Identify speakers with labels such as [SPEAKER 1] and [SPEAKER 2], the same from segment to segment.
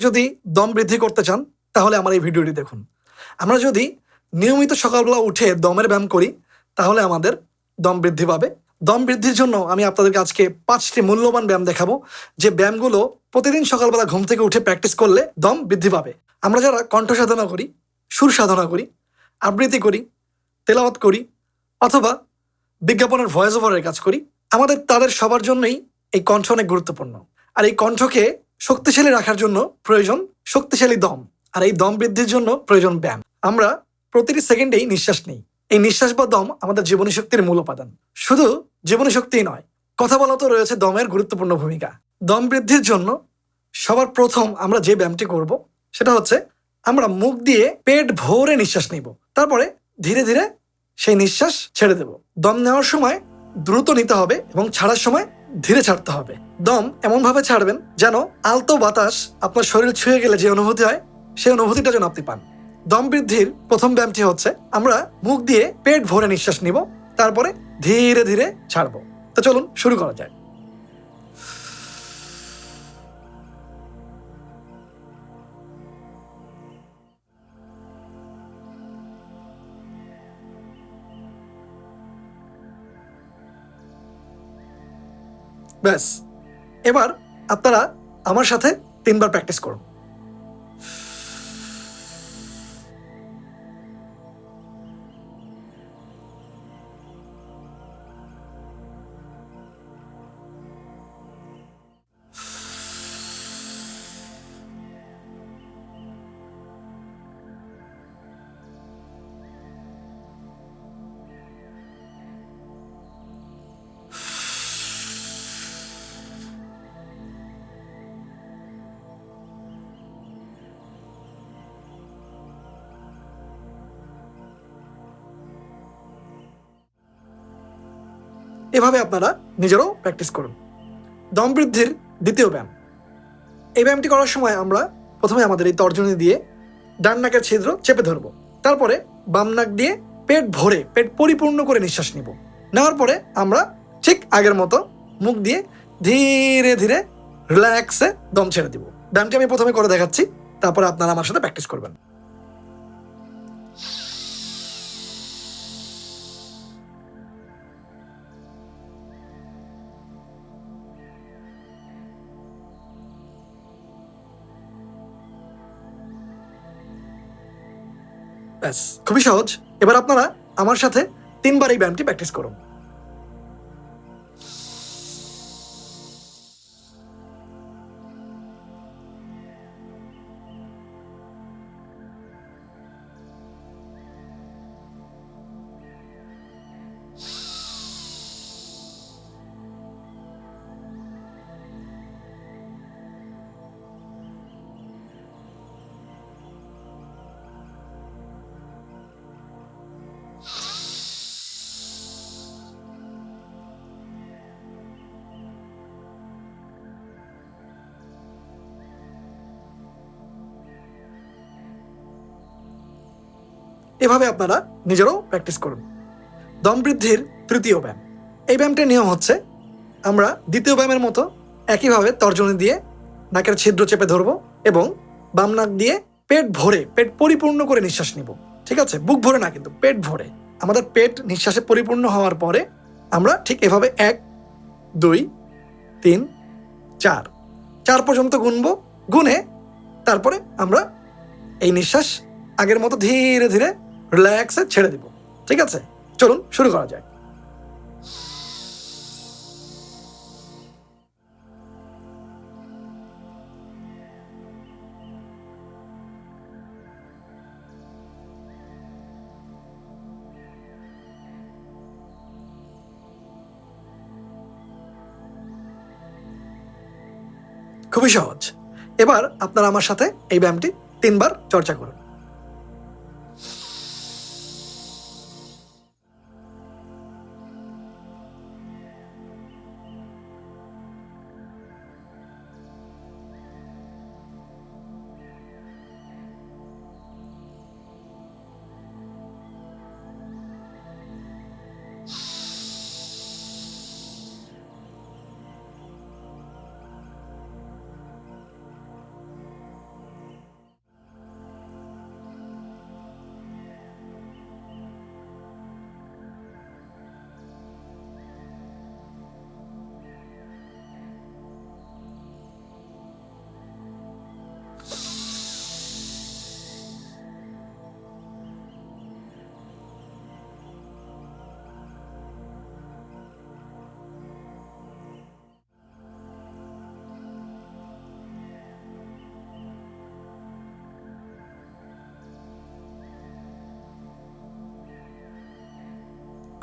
[SPEAKER 1] যদি দম বৃদ্ধি করতে চান, তাহলে আমার এই ভিডিওটি দেখুন। আমরা যদি নিয়মিত সকালবেলা উঠে দমের ব্যায়াম করি, তাহলে আমাদের দম বৃদ্ধি পাবে। দম বৃদ্ধির জন্য আমি আপনাদেরকে আজকে পাঁচটি মূল্যবান ব্যায়াম দেখাবো। যে ব্যায়ামগুলো প্রতিদিন সকালবেলা ঘুম থেকে উঠে প্র্যাকটিস করলে দম বৃদ্ধি পাবে। আমরা যারা কণ্ঠ সাধনা করি, সুর সাধনা করি, আবৃত্তি করি, তেলাওয়াত করি, অথবা বিজ্ঞাপনের ভয়েস ওভারের কাজ করি, আমাদের তাদের সবার জন্যই এই কণ্ঠ অনেক গুরুত্বপূর্ণ। আর এই কণ্ঠকে শক্তিশালী রাখার জন্য প্রয়োজন শক্তিশালী দম, আর এই দম বৃদ্ধির জন্য প্রয়োজন ব্যায়াম। আমরা প্রতিটি সেকেন্ডেই নিঃশ্বাস নেই। এই নিঃশ্বাস বা দম আমাদের জীবনী শক্তির মূল উপাদান। শুধু জীবনী শক্তিই নয়, কথা বলা তো রয়েছে দমের গুরুত্বপূর্ণ ভূমিকা। দম বৃদ্ধির জন্য সবার প্রথম আমরা যে ব্যায়ামটি করব, সেটা হচ্ছে আমরা মুখ দিয়ে পেট ভরে নিঃশ্বাস নিব। তারপরে ধীরে ধীরে সেই নিঃশ্বাস ছেড়ে দেব। দম নেওয়ার সময় দ্রুত নিতে হবে এবং ছাড়ার সময় ধীরে ছাড়তে হবে। দম এমনভাবে ছাড়বেন যেন আলতো বাতাস আপনার শরীর ছুঁয়ে গেলে যে অনুভূতি হয়, সেই অনুভূতিটা যেন আপনি পান। দম বৃদ্ধির প্রথম ব্যায়ামটি হচ্ছে, আমরা মুখ দিয়ে পেট ভরে নিঃশ্বাস নিব, তারপরে ধীরে ধীরে ছাড়বো। তো চলুন শুরু করা যায় ব্যাস। এবার আপনারা আমার সাথে তিনবার প্র্যাকটিস করুন। এভাবে আপনারা নিজেরাও প্র্যাকটিস করুন। দম বৃদ্ধির দ্বিতীয় ব্যায়াম। এই ব্যায়ামটি করার সময় আমরা প্রথমে আমাদের এই তর্জনী দিয়ে ডান নাকের ছিদ্র চেপে ধরবো। তারপরে বাম নাক দিয়ে পেট ভরে, পেট পরিপূর্ণ করে নিঃশ্বাস নিব। নেওয়ার পরে আমরা ঠিক আগের মতো মুখ দিয়ে ধীরে ধীরে রিল্যাক্সে দম ছেড়ে দিব। ব্যায়ামটি আমি প্রথমে করে দেখাচ্ছি, তারপরে আপনারা আমার সাথে প্র্যাকটিস করবেন। ব্যাস। খুবই সহজ। এবার আপনারা আমার সাথে তিনবার এই ব্যায়ামটি প্র্যাকটিস করুন। এভাবে আপনারা নিজেরাও প্র্যাকটিস করুন। দম বৃদ্ধির তৃতীয় ব্যায়াম। এই ব্যায়ামটির নিয়ম হচ্ছে, আমরা দ্বিতীয় ব্যায়ামের মতো একইভাবে তর্জনী দিয়ে নাকের ছিদ্র চেপে ধরবো এবং বাম নাক দিয়ে পেট ভরে, পেট পরিপূর্ণ করে নিঃশ্বাস নিব। ঠিক আছে? বুক ভরে না কিন্তু, পেট ভরে। আমাদের পেট নিঃশ্বাসে পরিপূর্ণ হওয়ার পরে আমরা ঠিক এভাবে এক, দুই, তিন, চার। চার পর্যন্ত গুনবো, গুনে তারপরে আমরা এই নিঃশ্বাস আগের মতো ধীরে ধীরে রিল্যাক্সে ছেড়ে দিব। ঠিক আছে? চলুন, শুরু করা যায় খুবই সহজ। এবার আপনারা আমার সাথে এই ব্যায়ামটি তিনবার চর্চা করুন।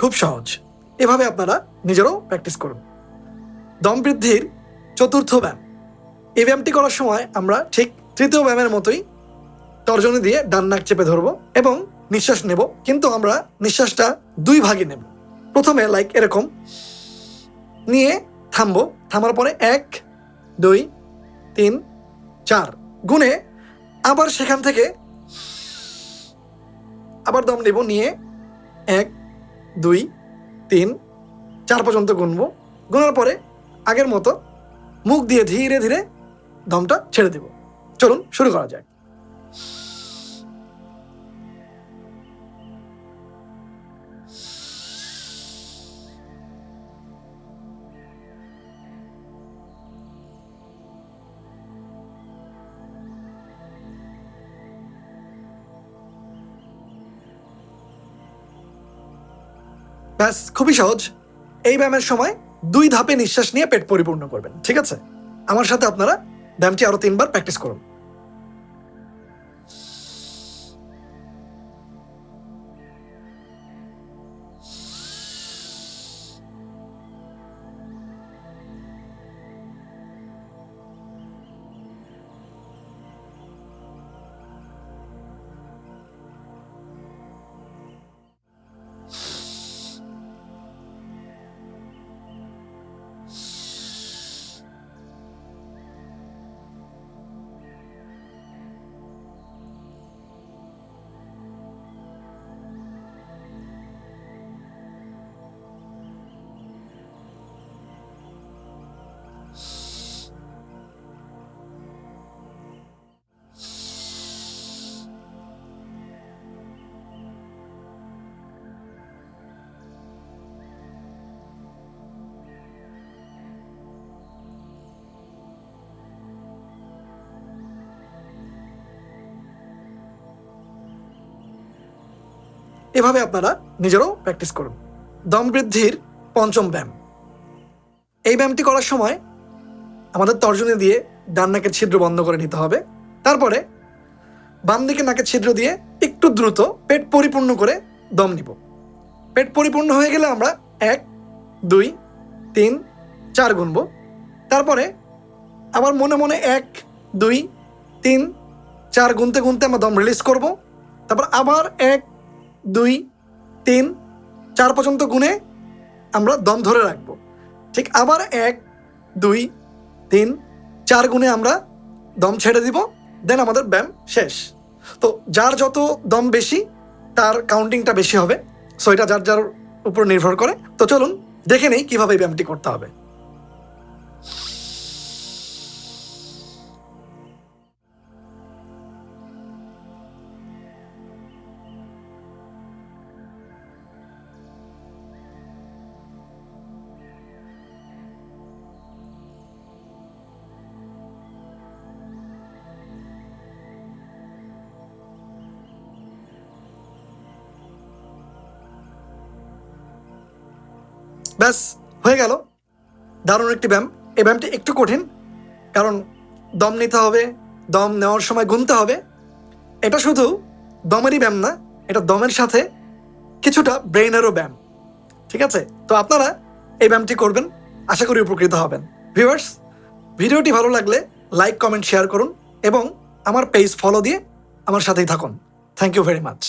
[SPEAKER 1] খুব সহজ। এভাবে আপনারা নিজেরাও প্র্যাকটিস করুন। দম বৃদ্ধির চতুর্থ ব্যায়াম। এই ব্যায়ামটি করার সময় আমরা ঠিক তৃতীয় ব্যায়ামের মতোই তর্জনী দিয়ে ডান নাক চেপে ধরবো এবং নিঃশ্বাস নেব, কিন্তু আমরা নিঃশ্বাসটা দুই ভাগে নেব। প্রথমে লাইক এরকম নিয়ে থামবো, থামার পরে এক, দুই, তিন, চার। গুণে আবার সেখান থেকে আবার দম নেব, নিয়ে এক দুই, তিন, চার পর্যন্ত গুনব। গুনার পরে আগের মতো মুখ দিয়ে ধীরে ধীরে দমটা ছেড়ে দেব। চলুন শুরু করা যাক। ব্যাস, খুবই সহজ। এই ব্যায়ামের সময় দুই ধাপে নিঃশ্বাস নিয়ে পেট পরিপূর্ণ করবেন, ঠিক আছে? আমার সাথে আপনারা ব্যায়ামটি আরও তিনবার প্র্যাকটিস করুন। এভাবে আপনারা নিজেরাও প্র্যাকটিস করুন। দম বৃদ্ধির পঞ্চম ব্যায়াম। এই ব্যায়ামটি করার সময় আমাদের তর্জনী দিয়ে ডান নাকের ছিদ্র বন্ধ করে নিতে হবে। তারপরে বাম দিকে নাকের ছিদ্র দিয়ে একটু দ্রুত পেট পরিপূর্ণ করে দম নিব। পেট পরিপূর্ণ হয়ে গেলে আমরা এক, দুই, তিন, চার গুনব। তারপরে আবার মনে মনে এক, দুই, তিন, চার গুনতে গুনতে আমরা দম রিলিজ করব। তারপর আবার এক দুই, তিন, চার পর্যন্ত গুনে আমরা দম ধরে রাখব। ঠিক আবার এক, দুই, তিন, চার গুণে আমরা দম ছেড়ে দিব। দেন আমাদের ব্যায়াম শেষ। তো যার যত দম বেশি, তার কাউন্টিংটা বেশি হবে। সো এটা যার যার উপর নির্ভর করে। তো চলুন, দেখে নেই কীভাবে ব্যায়ামটি করতে হবে। ব্যাস, হয়ে গেল। দারুণ একটি ব্যায়াম। এই ব্যায়ামটি একটু কঠিন, কারণ দম নিতে হবে, দম নেওয়ার সময় গুনতে হবে। এটা শুধু দমেরই ব্যায়াম না, এটা দমের সাথে কিছুটা ব্রেইনেরও ব্যায়াম। ঠিক আছে? তো আপনারা এই ব্যায়ামটি করবেন, আশা করি উপকৃত হবেন। ভিউয়ার্স, ভিডিওটি ভালো লাগলে লাইক, কমেন্ট, শেয়ার করুন এবং আমার পেজ ফলো দিয়ে আমার সাথেই থাকুন। Thank you very much.